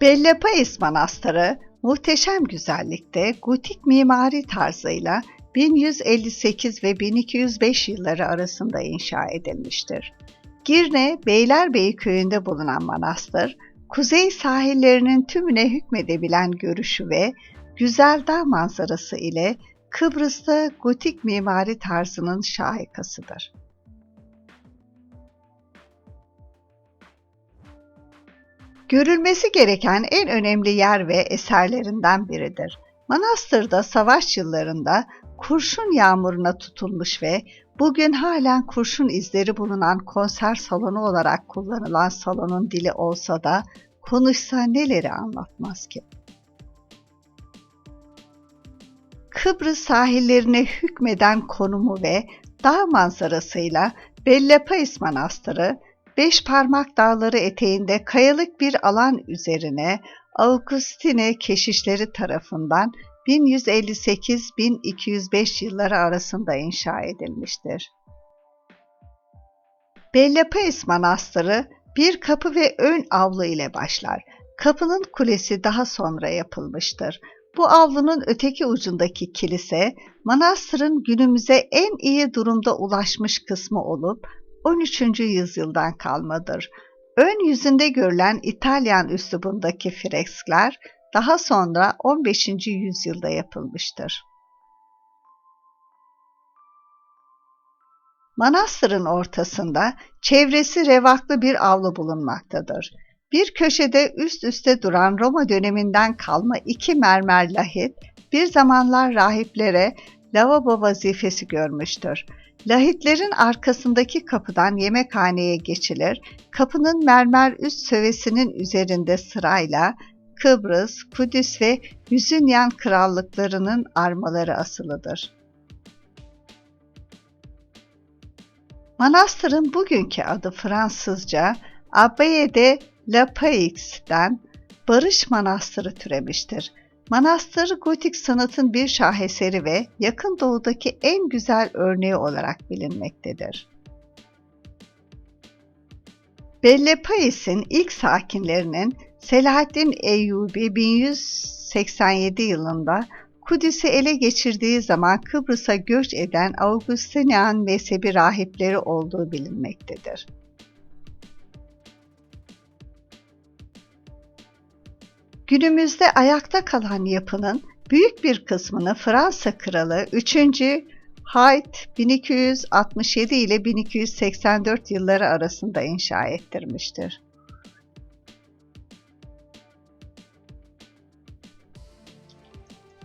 Bella Pais Manastırı muhteşem güzellikte gotik mimari tarzıyla 1158 ve 1205 yılları arasında inşa edilmiştir. Girne, Beylerbeyi köyünde bulunan manastır, kuzey sahillerinin tümüne hükmedebilen görüşü ve güzel dağ manzarası ile Kıbrıs'ta gotik mimari tarzının şahikasıdır. Görülmesi gereken en önemli yer ve eserlerinden biridir. Manastırda savaş yıllarında kurşun yağmuruna tutulmuş ve bugün halen kurşun izleri bulunan konser salonu olarak kullanılan salonun dili olsa da konuşsa neleri anlatmaz ki? Kıbrıs sahillerine hükmeden konumu ve dağ manzarasıyla Bellepais Manastırı, Beş Parmak Dağları eteğinde kayalık bir alan üzerine Augustine keşişleri tarafından 1158-1205 yılları arasında inşa edilmiştir. Bellepais Manastırı bir kapı ve ön avlu ile başlar. Kapının kulesi daha sonra yapılmıştır. Bu avlunun öteki ucundaki kilise, manastırın günümüze en iyi durumda ulaşmış kısmı olup 13. yüzyıldan kalmadır. Ön yüzünde görülen İtalyan üslubundaki freskler daha sonra 15. yüzyılda yapılmıştır. Manastırın ortasında çevresi revaklı bir avlu bulunmaktadır. Bir köşede üst üste duran Roma döneminden kalma iki mermer lahit bir zamanlar rahiplere lavabo vazifesi görmüştür. Lahitlerin arkasındaki kapıdan yemekhaneye geçilir, kapının mermer üst sövesinin üzerinde sırayla Kıbrıs, Kudüs ve Yüzünyan krallıklarının armaları asılıdır. Manastırın bugünkü adı Fransızca Abbaye de La Paix'ten Barış Manastırı türemiştir. Manastır gotik sanatın bir şaheseri ve yakın doğudaki en güzel örneği olarak bilinmektedir. Belle Pais'in ilk sakinlerinin Selahaddin Eyyubi 1187 yılında Kudüs'ü ele geçirdiği zaman Kıbrıs'a göç eden Augustinian mezhebi rahipleri olduğu bilinmektedir. Günümüzde ayakta kalan yapının büyük bir kısmını Fransa kralı 3. Hayt 1267 ile 1284 yılları arasında inşa ettirmiştir.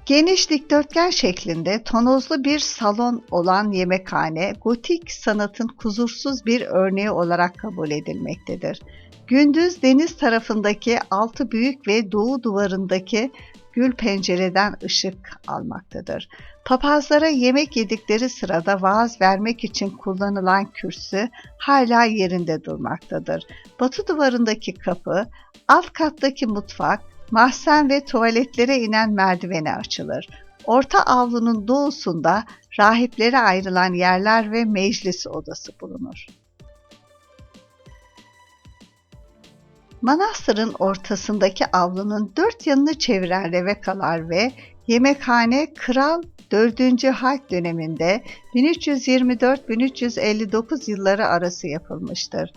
Geniş dikdörtgen şeklinde tonozlu bir salon olan yemekhane, gotik sanatın kusursuz bir örneği olarak kabul edilmektedir. Gündüz deniz tarafındaki altı büyük ve doğu duvarındaki gül pencereden ışık almaktadır. Papazlara yemek yedikleri sırada vaaz vermek için kullanılan kürsü hala yerinde durmaktadır. Batı duvarındaki kapı, alt kattaki mutfak, mahzen ve tuvaletlere inen merdivene açılır. Orta avlunun doğusunda rahiplere ayrılan yerler ve meclis odası bulunur. Manastırın ortasındaki avlunun dört yanını çeviren revekalar ve yemekhane Kral 4. Halk döneminde 1324-1359 yılları arası yapılmıştır.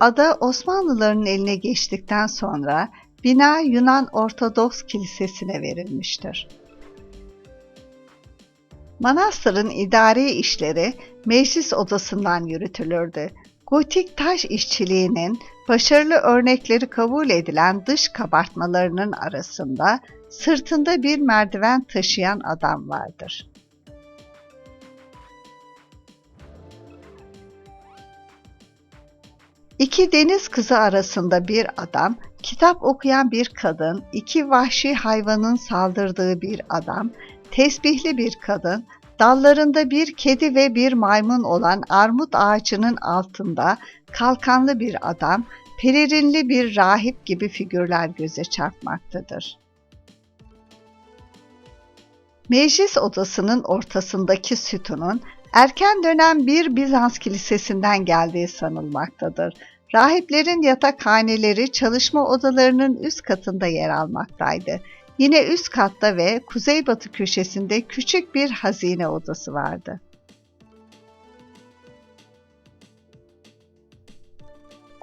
Ada Osmanlıların eline geçtikten sonra bina Yunan Ortodoks Kilisesi'ne verilmiştir. Manastırın idari işleri meclis odasından yürütülürdü. Gotik taş işçiliğinin başarılı örnekleri kabul edilen dış kabartmalarının arasında sırtında bir merdiven taşıyan adam vardır. İki deniz kızı arasında bir adam, kitap okuyan bir kadın, iki vahşi hayvanın saldırdığı bir adam, tesbihli bir kadın, dallarında bir kedi ve bir maymun olan armut ağacının altında kalkanlı bir adam, pelerinli bir rahip gibi figürler göze çarpmaktadır. Meclis odasının ortasındaki sütunun erken dönem bir Bizans kilisesinden geldiği sanılmaktadır. Rahiplerin yatakhaneleri çalışma odalarının üst katında yer almaktaydı. Yine üst katta ve kuzeybatı köşesinde küçük bir hazine odası vardı.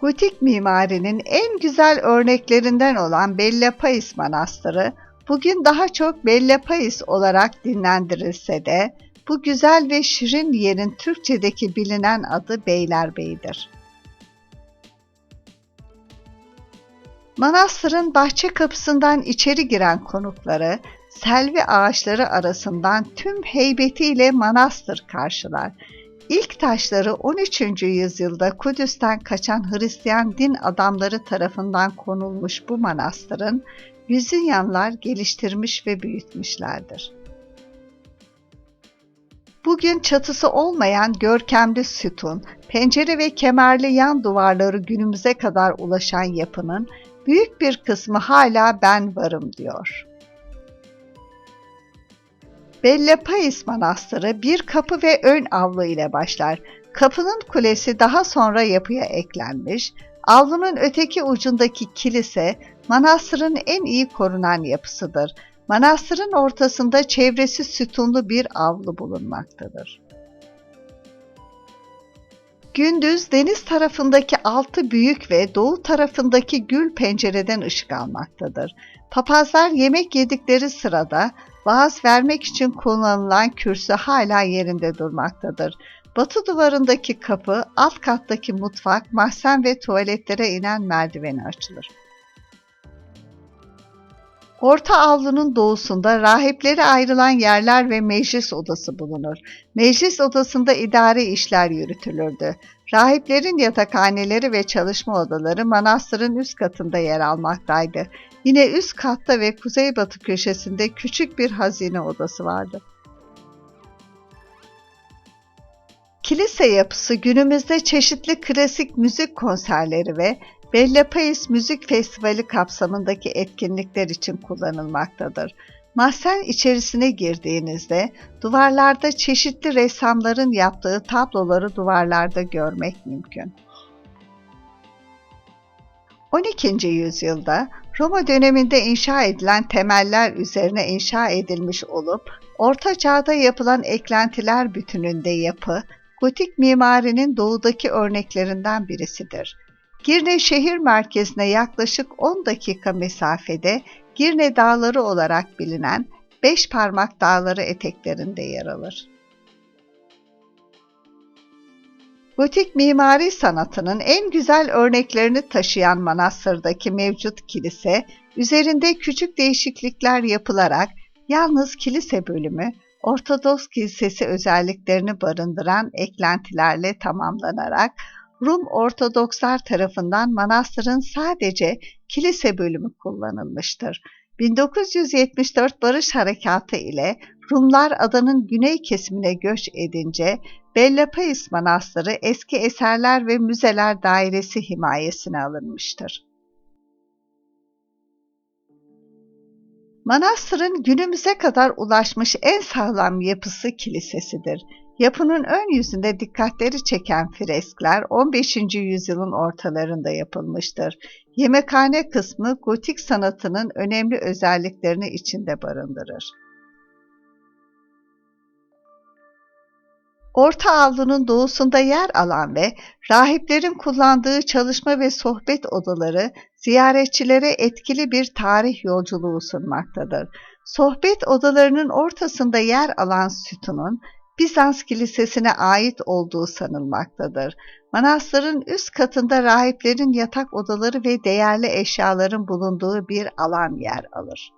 Gotik mimarinin en güzel örneklerinden olan Bella Pais Manastırı, bugün daha çok Bella Pais olarak dinlendirilse de, bu güzel ve şirin yerin Türkçedeki bilinen adı Beylerbeyi'dir. Manastırın bahçe kapısından içeri giren konukları, selvi ağaçları arasından tüm heybetiyle manastır karşılar. İlk taşları 13. yüzyılda Kudüs'ten kaçan Hristiyan din adamları tarafından konulmuş bu manastırın Yüzünyanlar geliştirmiş ve büyütmüşlerdir. Bugün çatısı olmayan görkemli sütun, pencere ve kemerli yan duvarları günümüze kadar ulaşan yapının büyük bir kısmı hala ben varım diyor. Bellepais Manastırı bir kapı ve ön avlu ile başlar. Kapının kulesi daha sonra yapıya eklenmiş, avlunun öteki ucundaki kilise manastırın en iyi korunan yapısıdır. Manastırın ortasında çevresi sütunlu bir avlu bulunmaktadır. Gündüz deniz tarafındaki altı büyük ve doğu tarafındaki gül pencereden ışık almaktadır. Papazlar yemek yedikleri sırada vaaz vermek için kullanılan kürsü hala yerinde durmaktadır. Batı duvarındaki kapı, alt kattaki mutfak, mahzen ve tuvaletlere inen merdiveni açılır. Orta avlunun doğusunda rahiplere ayrılan yerler ve meclis odası bulunur. Meclis odasında idari işler yürütülürdü. Rahiplerin yatakhaneleri ve çalışma odaları manastırın üst katında yer almaktaydı. Yine üst katta ve kuzeybatı köşesinde küçük bir hazine odası vardı. Kilise yapısı günümüzde çeşitli klasik müzik konserleri ve Bella Pais Müzik Festivali kapsamındaki etkinlikler için kullanılmaktadır. Mahzen içerisine girdiğinizde duvarlarda çeşitli ressamların yaptığı tabloları duvarlarda görmek mümkün. 12. yüzyılda Roma döneminde inşa edilen temeller üzerine inşa edilmiş olup Orta Çağ'da yapılan eklentiler bütününde yapı, gotik mimarinin doğudaki örneklerinden birisidir. Girne şehir merkezine yaklaşık 10 dakika mesafede Girne Dağları olarak bilinen Beş Parmak Dağları eteklerinde yer alır. Gotik mimari sanatının en güzel örneklerini taşıyan manastırdaki mevcut kilise, üzerinde küçük değişiklikler yapılarak yalnız kilise bölümü Ortodoks Kilisesi özelliklerini barındıran eklentilerle tamamlanarak Rum Ortodokslar tarafından manastırın sadece kilise bölümü kullanılmıştır. 1974 Barış Harekatı ile Rumlar adanın güney kesimine göç edince Bellapais Manastırı eski eserler ve müzeler dairesi himayesine alınmıştır. Manastırın günümüze kadar ulaşmış en sağlam yapısı kilisesidir. Yapının ön yüzünde dikkatleri çeken freskler 15. yüzyılın ortalarında yapılmıştır. Yemekhane kısmı gotik sanatının önemli özelliklerini içinde barındırır. Orta avlunun doğusunda yer alan ve rahiplerin kullandığı çalışma ve sohbet odaları ziyaretçilere etkili bir tarih yolculuğu sunmaktadır. Sohbet odalarının ortasında yer alan sütunun Bizans kilisesine ait olduğu sanılmaktadır. Manastırın üst katında rahiplerin yatak odaları ve değerli eşyaların bulunduğu bir alan yer alır.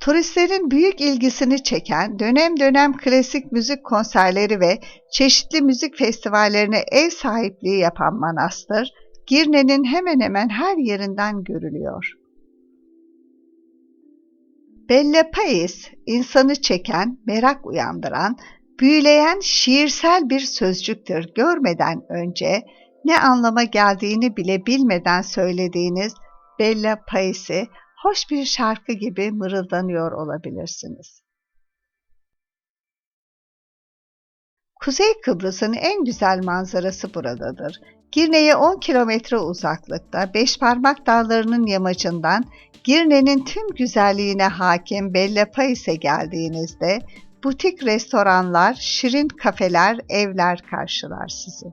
Turistlerin büyük ilgisini çeken dönem dönem klasik müzik konserleri ve çeşitli müzik festivallerine ev sahipliği yapan manastır, Girne'nin hemen hemen her yerinden görülüyor. Belle Pais, insanı çeken, merak uyandıran, büyüleyen şiirsel bir sözcüktür. Görmeden önce ne anlama geldiğini bile bilmeden söylediğiniz Bella Pais'i hoş bir şarkı gibi mırıldanıyor olabilirsiniz. Kuzey Kıbrıs'ın en güzel manzarası buradadır. Girne'ye 10 kilometre uzaklıkta Beşparmak Dağları'nın yamacından Girne'nin tüm güzelliğine hakim Bella Pais'e geldiğinizde butik restoranlar, şirin kafeler, evler karşılar sizi.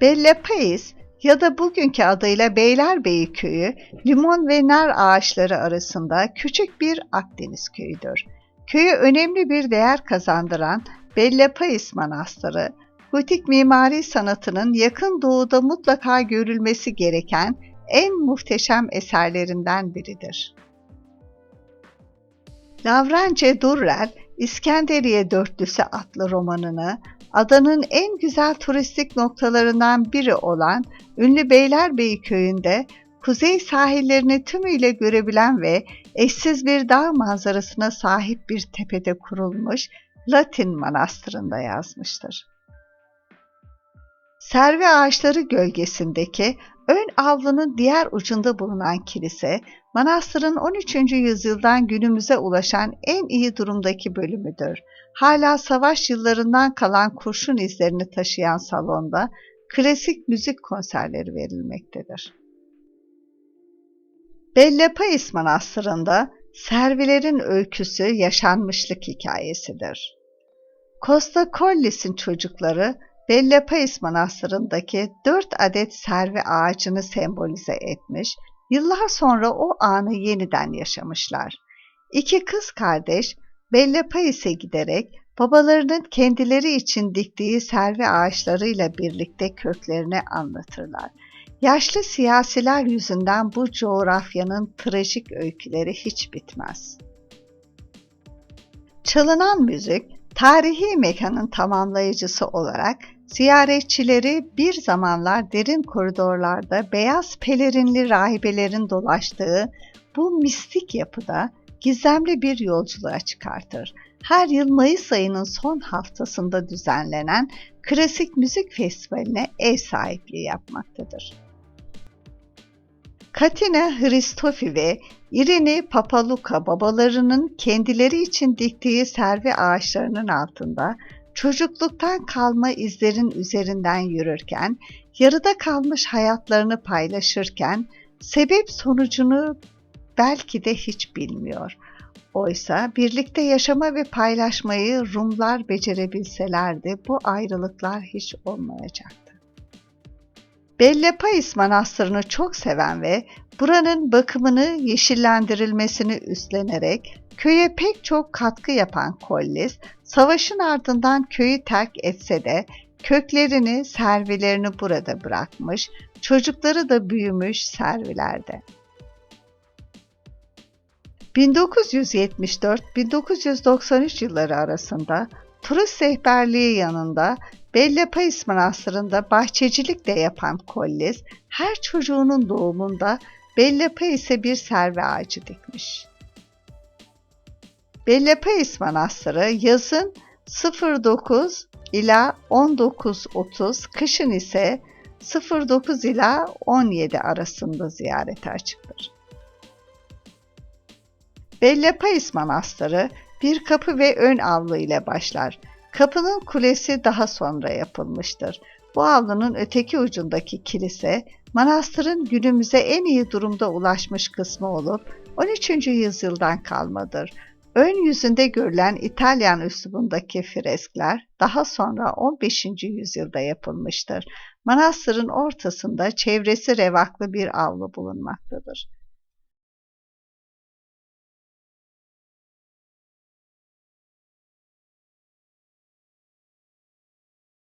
Bella Pais ya da bugünkü adıyla Beylerbeyi köyü, limon ve nar ağaçları arasında küçük bir Akdeniz köyüdür. Köyü önemli bir değer kazandıran Bella Pais Manastırı, gotik mimari sanatının yakın doğuda mutlaka görülmesi gereken en muhteşem eserlerinden biridir. Lavrence Durrell, İskenderiye Dörtlüsü adlı romanını adanın en güzel turistik noktalarından biri olan ünlü Beylerbeyi köyünde kuzey sahillerini tümüyle görebilen ve eşsiz bir dağ manzarasına sahip bir tepede kurulmuş Latin manastırında yazmıştır. Servi ağaçları gölgesindeki ön avlunun diğer ucunda bulunan kilise, manastırın 13. yüzyıldan günümüze ulaşan en iyi durumdaki bölümüdür. Hala savaş yıllarından kalan kurşun izlerini taşıyan salonda klasik müzik konserleri verilmektedir. Bellepais Manastırı'nda Servilerin öyküsü yaşanmışlık hikayesidir. Costa Collis'in çocukları Bellepais Manastırı'ndaki dört adet servi ağacını sembolize etmiş, yıllar sonra o anı yeniden yaşamışlar. İki kız kardeş Bellepais'e giderek babalarının kendileri için diktiği servi ağaçlarıyla birlikte köklerini anlatırlar. Yaşlı siyasiler yüzünden bu coğrafyanın trajik öyküleri hiç bitmez. Çalınan müzik, tarihi mekanın tamamlayıcısı olarak ziyaretçileri bir zamanlar derin koridorlarda beyaz pelerinli rahibelerin dolaştığı bu mistik yapıda gizemli bir yolculuğa çıkartır. Her yıl Mayıs ayının son haftasında düzenlenen Klasik Müzik Festivali'ne ev sahipliği yapmaktadır. Katina Hristofi ve Irini Papaluka babalarının kendileri için diktiği servi ağaçlarının altında çocukluktan kalma izlerin üzerinden yürürken, yarıda kalmış hayatlarını paylaşırken sebep sonucunu belki de hiç bilmiyor. Oysa birlikte yaşama ve paylaşmayı Rumlar becerebilselerdi bu ayrılıklar hiç olmayacaktı. Bellepais Manastırı'nı çok seven ve buranın bakımını, yeşillendirilmesini üstlenerek köye pek çok katkı yapan Kollis, savaşın ardından köyü terk etse de köklerini, servilerini burada bırakmış, çocukları da büyümüş servilerde. 1974-1993 yılları arasında turist rehberliği yanında Bellepais Manastırı'nda bahçecilik de yapan Kollis, her çocuğunun doğumunda Bellepais'e bir serve ağacı dikmiş. Bellepais Manastırı yazın 09 ila 19.30, kışın ise 09 ila 17 arasında ziyarete açıktır. Bellepais Manastırı bir kapı ve ön avlu ile başlar. Kapının kulesi daha sonra yapılmıştır. Bu avlunun öteki ucundaki kilise, manastırın günümüze en iyi durumda ulaşmış kısmı olup 13. yüzyıldan kalmadır. Ön yüzünde görülen İtalyan üslubundaki freskler daha sonra 15. yüzyılda yapılmıştır. Manastırın ortasında çevresi revaklı bir avlu bulunmaktadır.